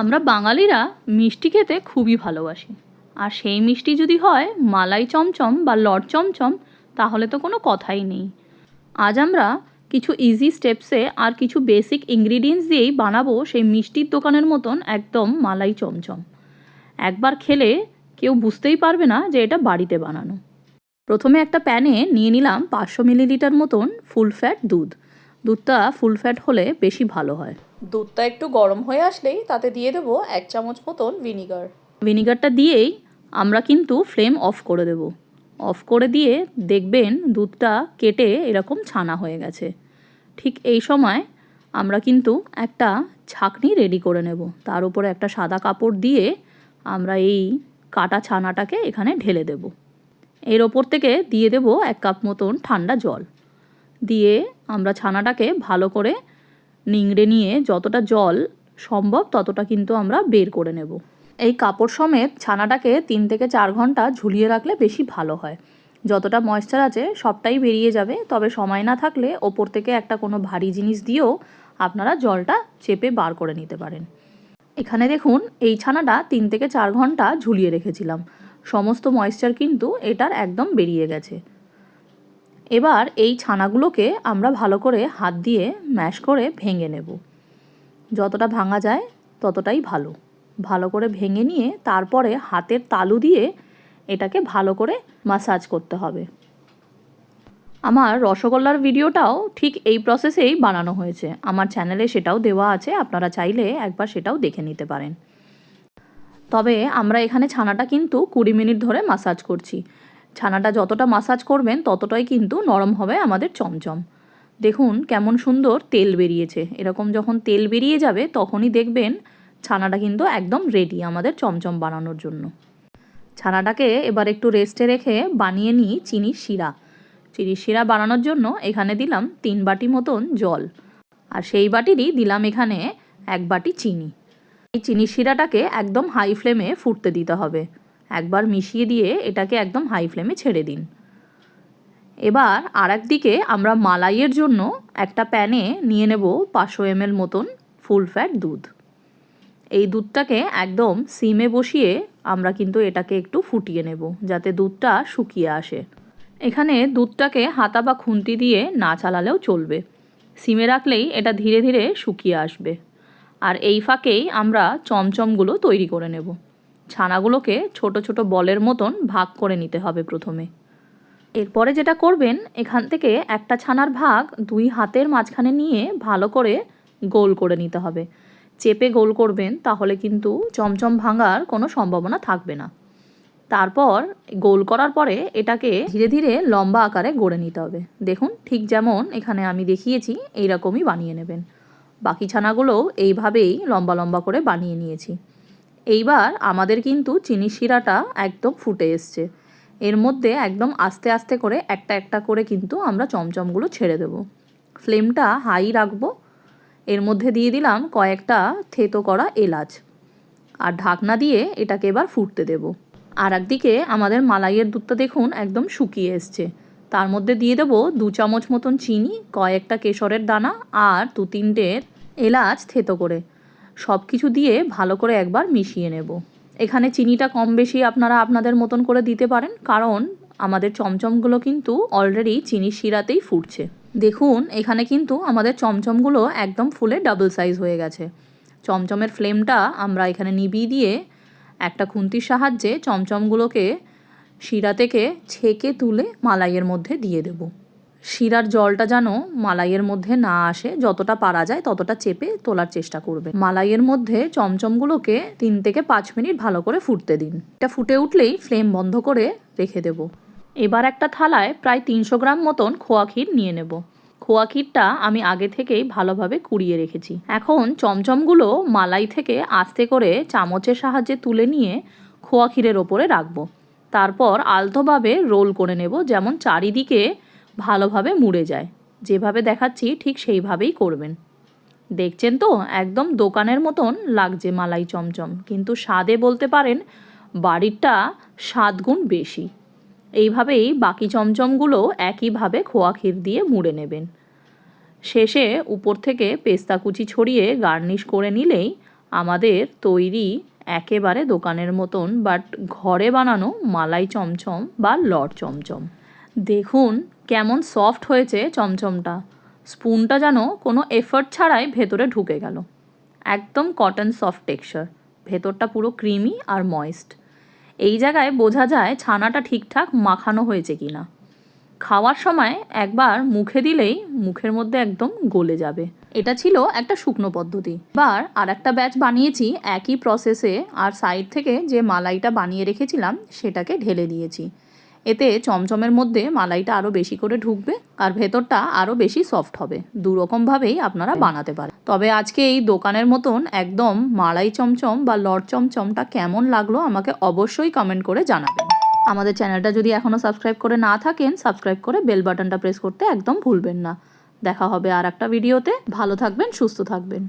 আমরা বাঙালিরা মিষ্টি খেতে খুবই ভালোবাসি। আর সেই মিষ্টি যদি হয় মালাই চমচম বা লট চমচম, তাহলে তো কোনো কথাই নেই। আজ আমরা কিছু ইজি স্টেপসে আর কিছু বেসিক ইনগ্রিডিয়েন্টস দিয়েই বানাবো সেই মিষ্টির দোকানের মতন একদম মালাই চমচম। একবার খেলে কেউ বুঝতেই পারবে না যে এটা বাড়িতে বানানো। প্রথমে একটা প্যানে নিয়ে নিলাম পাঁচশো মিলিলিটার মতন ফুল ফ্যাট দুধ। দুধটা ফুল ফ্যাট হলে বেশি ভালো হয়। দুধটা একটু গরম হয়ে আসলেই তাতে দিয়ে দেবো এক চামচ মতন ভিনিগার। ভিনিগারটা দিয়েই আমরা কিন্তু ফ্লেম অফ করে দেব। অফ করে দিয়ে দেখবেন দুধটা কেটে এরকম ছানা হয়ে গেছে। ঠিক এই সময় আমরা কিন্তু একটা ছাকনি রেডি করে নেব। তার উপরে একটা সাদা কাপড় দিয়ে আমরা এই কাটা ছানাটাকে এখানে ঢেলে দেব। এর ওপর থেকে দিয়ে দেব এক কাপ মতন ঠান্ডা জল। দিয়ে আমরা ছানাটাকে ভালো করে নিংড়ে নিয়ে যতটা জল সম্ভব ততটা কিন্তু আমরা বের করে নেব। এই কাপড় সমেত ছানাটাকে তিন থেকে চার ঘণ্টা ঝুলিয়ে রাখলে বেশি ভালো হয়। যতটা ময়েশ্চার আছে সবটাই বেরিয়ে যাবে, তবে সময় না থাকলে ওপর থেকে একটা কোনো ভারী জিনিস দিয়েও আপনারা জলটা চেপে বার করে নিতে পারেন। এখানে দেখুন, এই ছানাটা তিন থেকে চার ঘণ্টা ঝুলিয়ে রেখেছিলাম। সমস্ত ময়েশ্চার কিন্তু এটার একদম বেরিয়ে গেছে। এবার এই ছানাগুলোকে আমরা ভালো করে হাত দিয়ে ম্যাশ করে ভেঙে নেব। যতটা ভাঙা যায় ততটাই ভালো। ভালো করে ভেঙে নিয়ে তারপরে হাতের তালু দিয়ে এটাকে ভালো করে মাসাজ করতে হবে। আমার রসগোল্লার ভিডিওটাও ঠিক এই প্রসেসেই বানানো হয়েছে। আমার চ্যানেলে সেটাও দেওয়া আছে, আপনারা চাইলে একবার সেটাও দেখে নিতে পারেন। তবে আমরা এখানে ছানাটা কিন্তু কুড়ি মিনিট ধরে মাসাজ করছি। ছানাটা যতটা মাসাজ করবেন, ততটাই কিন্তু নরম হবে আমাদের চমচম। দেখুন কেমন সুন্দর তেল বেরিয়েছে। এরকম যখন তেল বেরিয়ে যাবে, তখনই দেখবেন ছানাটা কিন্তু একদম রেডি আমাদের চমচম বানানোর জন্য। ছানাটাকে এবার একটু রেস্টে রেখে বানিয়ে নিই চিনির শিরা। চিনির শিরা বানানোর জন্য এখানে দিলাম তিন বাটি মতন জল। আর সেই বাটিরই দিলাম এখানে এক বাটি চিনি। এই চিনির শিরাটাকে একদম হাই ফ্লেমে ফুটতে দিতে হবে। একবার মিশিয়ে দিয়ে এটাকে একদম হাই ফ্লেমে ছেড়ে দিন। এবার আর দিকে আমরা মালাইয়ের জন্য একটা প্যানে নিয়ে নেব পাঁচশো এমএল মতন ফুল ফ্যাট দুধ। এই দুধটাকে একদম সিমে বসিয়ে আমরা কিন্তু এটাকে একটু ফুটিয়ে নেব, যাতে দুধটা শুকিয়ে আসে। এখানে দুধটাকে হাতা বা খুন্তি দিয়ে না চালালেও চলবে। সিমে রাখলেই এটা ধীরে ধীরে শুকিয়ে আসবে। আর এই ফাঁকেই আমরা চমচমগুলো তৈরি করে নেব। ছানাগুলোকে ছোট ছোট বলের মতন ভাগ করে নিতে হবে প্রথমে। এরপরে যেটা করবেন, এখান থেকে একটা ছানার ভাগ দুই হাতের মাঝখানে নিয়ে ভালো করে গোল করে নিতে হবে। চেপে গোল করবেন, তাহলে কিন্তু চমচম ভাঙার কোনো সম্ভাবনা থাকবে না। তারপর গোল করার পরে এটাকে ধীরে ধীরে লম্বা আকারে গড়ে নিতে হবে। দেখুন, ঠিক যেমন এখানে আমি দেখিয়েছি, এইরকমই বানিয়ে নেবেন। বাকি ছানাগুলোও এইভাবেই লম্বা লম্বা করে বানিয়ে নিয়েছি। এইবার আমাদের কিন্তু চিনি শিরাটা একদম ফুটে এসছে। এর মধ্যে একদম আস্তে আস্তে করে একটা একটা করে কিন্তু আমরা চমচমগুলো ছেড়ে দেব। ফ্লেমটা হাই রাখব। এর মধ্যে দিয়ে দিলাম কয়েকটা থেতো করা এলাচ। আর ঢাকনা দিয়ে এটাকে এবার ফুটতে দেব। আর একদিকে আমাদের মালাইয়ের দুধটা দেখুন একদম শুকিয়ে এসছে। তার মধ্যে দিয়ে দেবো দু চামচ মতন চিনি, কয়েকটা কেশরের দানা আর দু তিনটে এলাচ থেতো করে। সব কিছু দিয়ে ভালো করে একবার মিশিয়ে নেব। এখানে চিনিটা কম বেশি আপনারা আপনাদের মতন করে দিতে পারেন, কারণ আমাদের চমচমগুলো কিন্তু অলরেডি চিনির শিরাতেই ফুটছে। দেখুন, এখানে কিন্তু আমাদের চমচমগুলো একদম ফুলে ডাবল সাইজ হয়ে গেছে। চমচমের ফ্লেমটা আমরা এখানে নিবিয়ে দিয়ে একটা খুন্তির সাহায্যে চমচমগুলোকে শিরা থেকে ছেঁকে তুলে মালাইয়ের মধ্যে দিয়ে দেব। শিরার জলটা যেন মালাইয়ের মধ্যে না আসে, যতটা পারা যায় ততটা চেপে তোলার চেষ্টা করবে। মালাইয়ের মধ্যে চমচমগুলোকে তিন থেকে পাঁচ মিনিট ভালো করে ফুটতে দিন। এটা ফুটে উঠলেই ফ্লেম বন্ধ করে রেখে দেব। এবার একটা থালায় প্রায় তিনশো গ্রাম মতন খোয়া ক্ষীর নিয়ে নেব। খোয়া ক্ষীরটা আমি আগে থেকেই ভালোভাবে কুড়িয়ে রেখেছি। এখন চমচমগুলো মালাই থেকে আস্তে করে চামচের সাহায্যে তুলে নিয়ে খোয়া ক্ষীরের ওপরে রাখব। তারপর আলতোভাবে রোল করে নেব, যেমন চারিদিকে ভালোভাবে মুড়ে যায়। যেভাবে দেখাচ্ছি ঠিক সেইভাবেই করবেন। দেখছেন তো, একদম দোকানের মতন লাগছে মালাই চমচম। কিন্তু স্বাদে বলতে পারেন, বাড়িরটা সাত গুণ বেশি। এইভাবেই বাকি চমচমগুলো একইভাবে খোয়া ক্ষীর দিয়ে মুড়ে নেবেন। শেষে উপর থেকে পেস্তা কুচি ছড়িয়ে গার্নিশ করে নিলেই আমাদের তৈরি একেবারে দোকানের মতন, বাট ঘরে বানানো মালাই চমচম বা লট চমচম। দেখুন কেমন সফট হয়েছে চমচমটা। স্পুনটা যেন কোনো এফর্ট ছাড়াই ভেতরে ঢুকে গেল। একদম কটন সফট টেক্সচার ভেতরটা পুরো ক্রিমি আর ময়েস্ট এই জায়গায় বোঝা যায় ছানাটা ঠিকঠাক মাখানো হয়েছে কিনা। খাওয়ার সময় একবার মুখে দিলেই মুখের মধ্যে একদম গলে যাবে। এটা ছিল একটা শুকনো পদ্ধতি। এবার আর একটা ব্যাচ বানিয়েছি, একই প্রসেসে আর সাইড থেকে যে মালাইটা বানিয়ে রেখেছিলাম, সেটাকে ঢেলে দিয়েছি। এতে চমচমের মধ্যে মালাইটা আরও বেশি করে ঢুকবে আর ভেতরটা আরও বেশি সফট হবে। দুরকমভাবেই আপনারা বানাতে পারেন। তবে আজকে এই দোকানের মতন একদম মালাই চমচম বা লট চমচমটা কেমন লাগল আমাকে অবশ্যই কমেন্ট করে জানাবেন। আমাদের চ্যানেলটা যদি এখনও সাবস্ক্রাইব করে না থাকেন সাবস্ক্রাইব করে বেল বাটনটা প্রেস করতে একদম ভুলবেন না। দেখা হবে আর একটা ভিডিওতে ভালো থাকবেন সুস্থ থাকবেন।